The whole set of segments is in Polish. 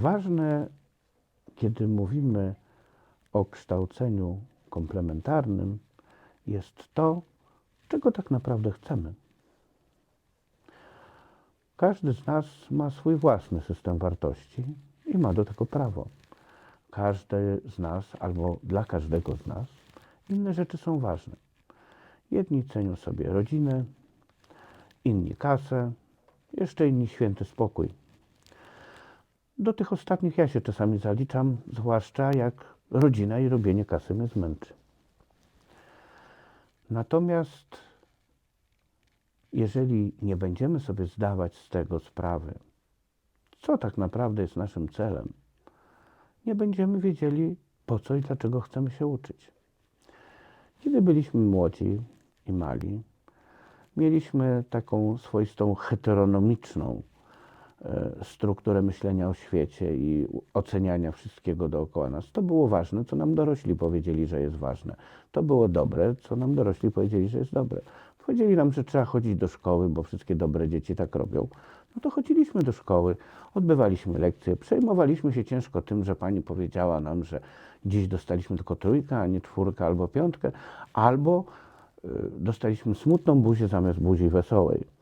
Ważne, kiedy mówimy o kształceniu komplementarnym, jest to, czego tak naprawdę chcemy. Każdy z nas ma swój własny system wartości i ma do tego prawo. Każdy z nas, albo dla każdego z nas, inne rzeczy są ważne. Jedni cenią sobie rodzinę, inni kasę, jeszcze inni święty spokój. Do tych ostatnich ja się czasami zaliczam, zwłaszcza jak rodzina i robienie kasy mnie zmęczy. Natomiast jeżeli nie będziemy sobie zdawać z tego sprawy, co tak naprawdę jest naszym celem, nie będziemy wiedzieli, po co i dlaczego chcemy się uczyć. Kiedy byliśmy młodzi i mali, mieliśmy taką swoistą heteronomiczną strukturę myślenia o świecie i oceniania wszystkiego dookoła nas. To było ważne, co nam dorośli powiedzieli, że jest ważne. To było dobre, co nam dorośli powiedzieli, że jest dobre. Powiedzieli nam, że trzeba chodzić do szkoły, bo wszystkie dobre dzieci tak robią. No to chodziliśmy do szkoły, odbywaliśmy lekcje, przejmowaliśmy się ciężko tym, że pani powiedziała nam, że dziś dostaliśmy tylko trójkę, a nie czwórkę albo piątkę, albo y, dostaliśmy smutną buzię zamiast buzi wesołej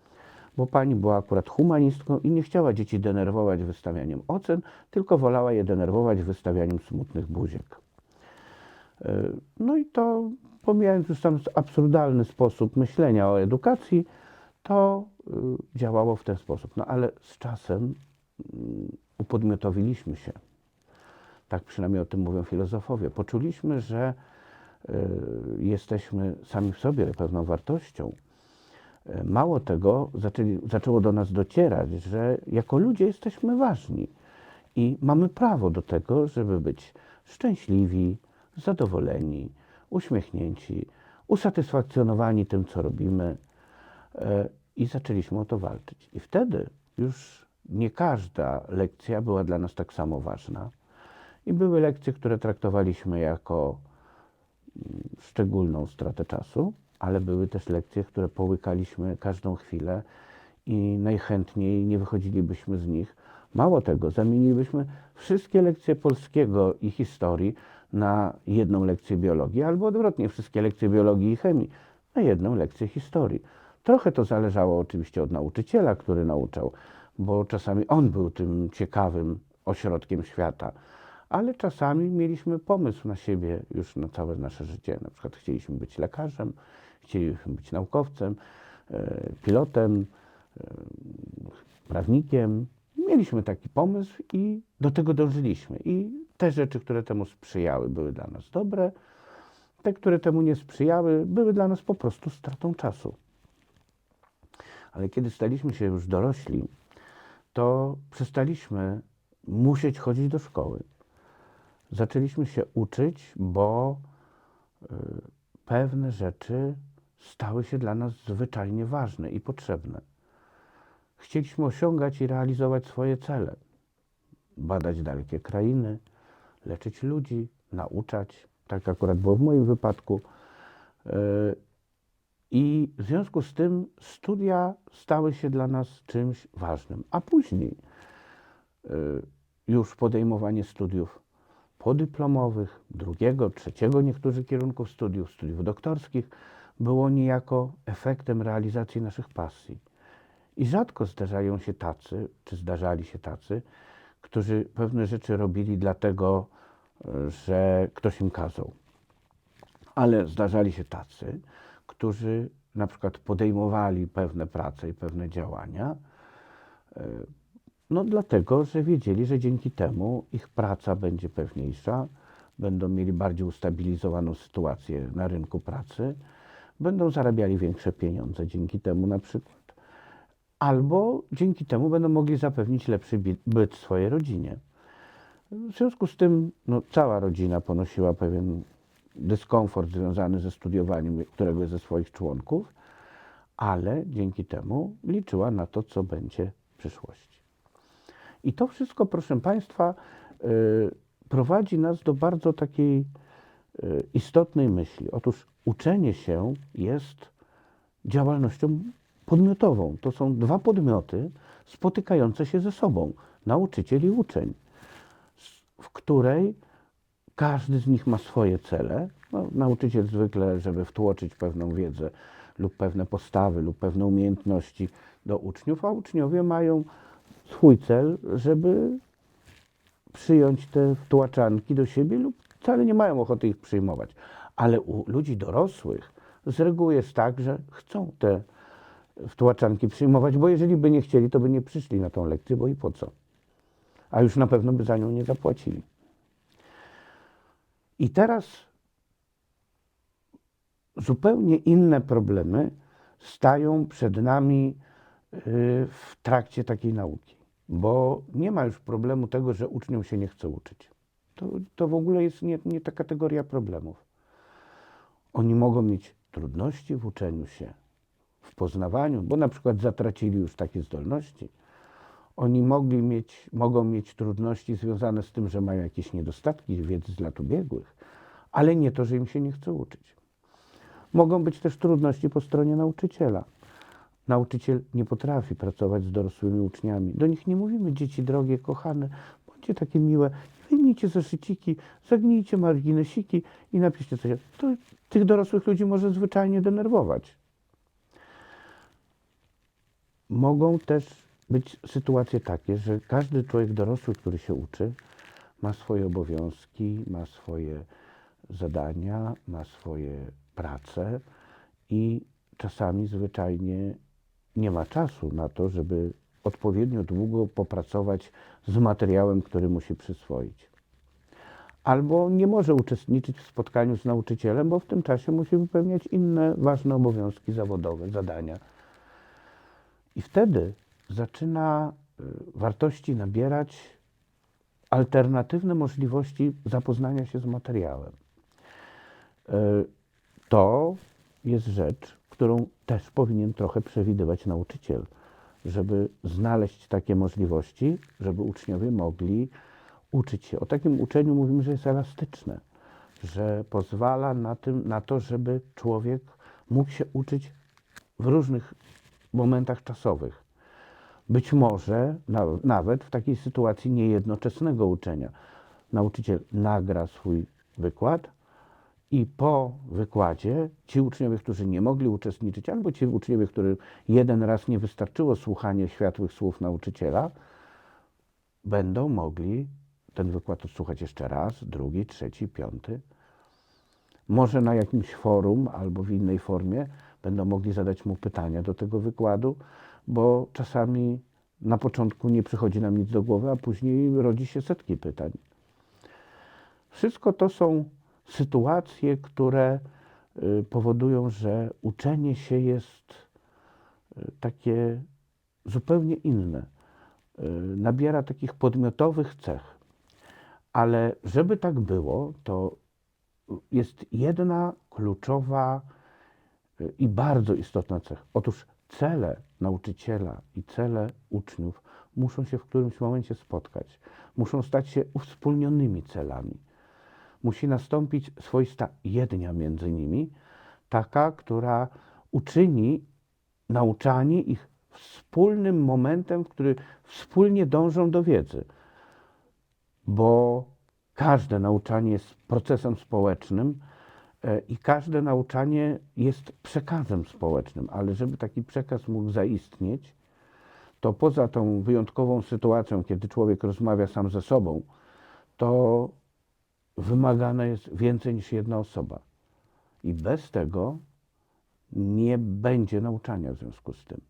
bo pani była akurat humanistką i nie chciała dzieci denerwować wystawianiem ocen, tylko wolała je denerwować wystawianiem smutnych buziek. E, No i to, pomijając już tam absurdalny sposób myślenia o edukacji, to y, działało w ten sposób. No ale z czasem mm, upodmiotowiliśmy się. Tak przynajmniej o tym mówią filozofowie. Poczuliśmy, że y, jesteśmy sami w sobie pewną wartością. Mało tego, zaczęli, zaczęło do nas docierać, że jako ludzie jesteśmy ważni i mamy prawo do tego, żeby być szczęśliwi, zadowoleni, uśmiechnięci, usatysfakcjonowani tym, co robimy. E, I zaczęliśmy o to walczyć. I wtedy już nie każda lekcja była dla nas tak samo ważna. I były lekcje, które traktowaliśmy jako szczególną stratę czasu, ale były też lekcje, które połykaliśmy każdą chwilę i najchętniej nie wychodzilibyśmy z nich. Mało tego, zamienilibyśmy wszystkie lekcje polskiego i historii na jedną lekcję biologii, albo odwrotnie, wszystkie lekcje biologii i chemii na jedną lekcję historii. Trochę to zależało oczywiście od nauczyciela, który nauczał, bo czasami on był tym ciekawym ośrodkiem świata, ale czasami mieliśmy pomysł na siebie już na całe nasze życie. Na przykład chcieliśmy być lekarzem, chcieliśmy być naukowcem, e, pilotem, e, prawnikiem. Mieliśmy taki pomysł i do tego dążyliśmy. I te rzeczy, które temu sprzyjały, były dla nas dobre. Te, które temu nie sprzyjały, były dla nas po prostu stratą czasu. Ale kiedy staliśmy się już dorośli, to przestaliśmy musieć chodzić do szkoły. Zaczęliśmy się uczyć, bo y, pewne rzeczy stały się dla nas zwyczajnie ważne i potrzebne. Chcieliśmy osiągać i realizować swoje cele, badać dalekie krainy, leczyć ludzi, nauczać. Tak akurat było w moim wypadku. Y, I w związku z tym studia stały się dla nas czymś ważnym. A później y, już podejmowanie studiów podyplomowych, drugiego, trzeciego niektórych kierunków studiów, studiów doktorskich, było niejako efektem realizacji naszych pasji. I rzadko zdarzają się tacy, czy zdarzali się tacy, którzy pewne rzeczy robili dlatego, że ktoś im kazał. Ale zdarzali się tacy, którzy na przykład podejmowali pewne prace i pewne działania, e, no dlatego, że wiedzieli, że dzięki temu ich praca będzie pewniejsza, będą mieli bardziej ustabilizowaną sytuację na rynku pracy, będą zarabiali większe pieniądze dzięki temu na przykład, albo dzięki temu będą mogli zapewnić lepszy byt swojej rodzinie. W związku z tym no, cała rodzina ponosiła pewien dyskomfort związany ze studiowaniem któregoś ze swoich członków, ale dzięki temu liczyła na to, co będzie w przyszłości. I to wszystko, proszę Państwa, y, prowadzi nas do bardzo takiej y, istotnej myśli. Otóż uczenie się jest działalnością podmiotową. To są dwa podmioty spotykające się ze sobą nauczyciel i uczeń. w której każdy z nich ma swoje cele. No, nauczyciel zwykle, żeby wtłoczyć pewną wiedzę lub pewne postawy lub pewne umiejętności do uczniów, a uczniowie mają swój cel, żeby przyjąć te wtłaczanki do siebie lub wcale nie mają ochoty ich przyjmować. Ale u ludzi dorosłych z reguły jest tak, że chcą te wtłaczanki przyjmować, bo jeżeli by nie chcieli, to by nie przyszli na tą lekcję, bo i po co? A już na pewno by za nią nie zapłacili. I teraz zupełnie inne problemy stają przed nami y, w trakcie takiej nauki, bo nie ma już problemu tego, że uczniom się nie chce uczyć. To, to w ogóle jest nie, nie ta kategoria problemów. Oni mogą mieć trudności w uczeniu się, w poznawaniu, bo na przykład zatracili już takie zdolności. Oni mogli mieć, mogą mieć trudności związane z tym, że mają jakieś niedostatki wiedzy z lat ubiegłych, ale nie to, że im się nie chce uczyć. Mogą być też trudności po stronie nauczyciela. Nauczyciel nie potrafi pracować z dorosłymi uczniami. Do nich nie mówimy, dzieci drogie, kochane, bądźcie takie miłe, wyjmijcie zeszyciki, zagnijcie marginesiki i napiszcie coś. To tych dorosłych ludzi może zwyczajnie denerwować. Mogą też być sytuacje takie, że każdy człowiek dorosły, który się uczy, ma swoje obowiązki, ma swoje zadania, ma swoje prace i czasami zwyczajnie nie ma czasu na to, żeby odpowiednio długo popracować z materiałem, który musi przyswoić. Albo nie może uczestniczyć w spotkaniu z nauczycielem, bo w tym czasie musi wypełniać inne ważne obowiązki zawodowe, zadania. I wtedy zaczyna y, wartości nabierać alternatywne możliwości zapoznania się z materiałem. Y, To jest rzecz, którą też powinien trochę przewidywać nauczyciel, żeby znaleźć takie możliwości, żeby uczniowie mogli uczyć się. O takim uczeniu mówimy, że jest elastyczne, że pozwala na, tym, na to, żeby człowiek mógł się uczyć w różnych momentach czasowych. Być może na, nawet w takiej sytuacji niejednoczesnego uczenia. Nauczyciel nagra swój wykład i po wykładzie ci uczniowie, którzy nie mogli uczestniczyć, albo ci uczniowie, którym jeden raz nie wystarczyło słuchanie światłych słów nauczyciela, będą mogli ten wykład odsłuchać jeszcze raz, drugi, trzeci, piąty. Może na jakimś forum albo w innej formie będą mogli zadać mu pytania do tego wykładu, bo czasami na początku nie przychodzi nam nic do głowy, a później rodzi się setki pytań. Wszystko to są sytuacje, które y, powodują, że uczenie się jest y, takie zupełnie inne. Y, Nabiera takich podmiotowych cech. Ale żeby tak było, to jest jedna kluczowa i bardzo istotna cecha. Otóż cele nauczyciela i cele uczniów muszą się w którymś momencie spotkać. Muszą stać się uwspólnionymi celami. Musi nastąpić swoista jednia między nimi, taka, która uczyni nauczanie ich wspólnym momentem, w który wspólnie dążą do wiedzy. Bo każde nauczanie jest procesem społecznym e, i każde nauczanie jest przekazem społecznym, ale żeby taki przekaz mógł zaistnieć, to poza tą wyjątkową sytuacją, kiedy człowiek rozmawia sam ze sobą, to wymagane jest więcej niż jedna osoba. I bez tego nie będzie nauczania w związku z tym.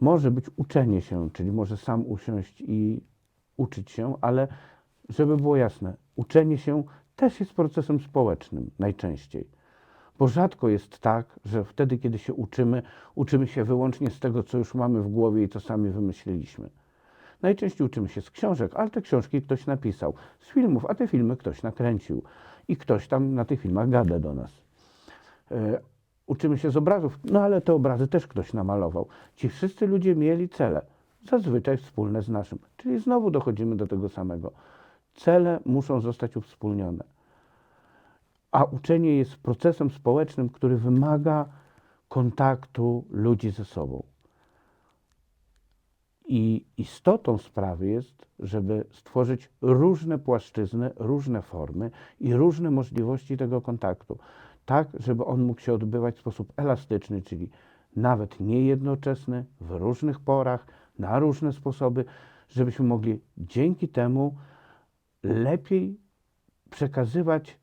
Może być uczenie się, czyli może sam usiąść i uczyć się, ale żeby było jasne, uczenie się też jest procesem społecznym najczęściej. Bo rzadko jest tak, że wtedy, kiedy się uczymy, uczymy się wyłącznie z tego, co już mamy w głowie i co sami wymyśliliśmy. Najczęściej uczymy się z książek, ale te książki ktoś napisał, z filmów, a te filmy ktoś nakręcił i ktoś tam na tych filmach gada do nas. E, uczymy się z obrazów, no ale te obrazy też ktoś namalował. Ci wszyscy ludzie mieli cele, zazwyczaj wspólne z naszym. Czyli znowu dochodzimy do tego samego. Cele muszą zostać uwspólnione. A uczenie jest procesem społecznym, który wymaga kontaktu ludzi ze sobą. I istotą sprawy jest, żeby stworzyć różne płaszczyzny, różne formy i różne możliwości tego kontaktu, tak, żeby on mógł się odbywać w sposób elastyczny, czyli nawet niejednoczesny, w różnych porach, na różne sposoby, żebyśmy mogli dzięki temu lepiej przekazywać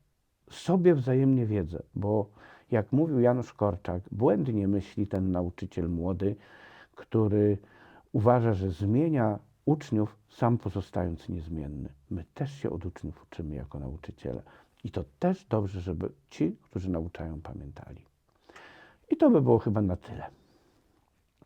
sobie wzajemnie wiedzę, bo jak mówił Janusz Korczak, błędnie myśli ten nauczyciel młody, który uważa, że zmienia uczniów, sam pozostając niezmienny. My też się od uczniów uczymy jako nauczyciele. I to też dobrze, żeby ci, którzy nauczają, pamiętali. I to by było chyba na tyle.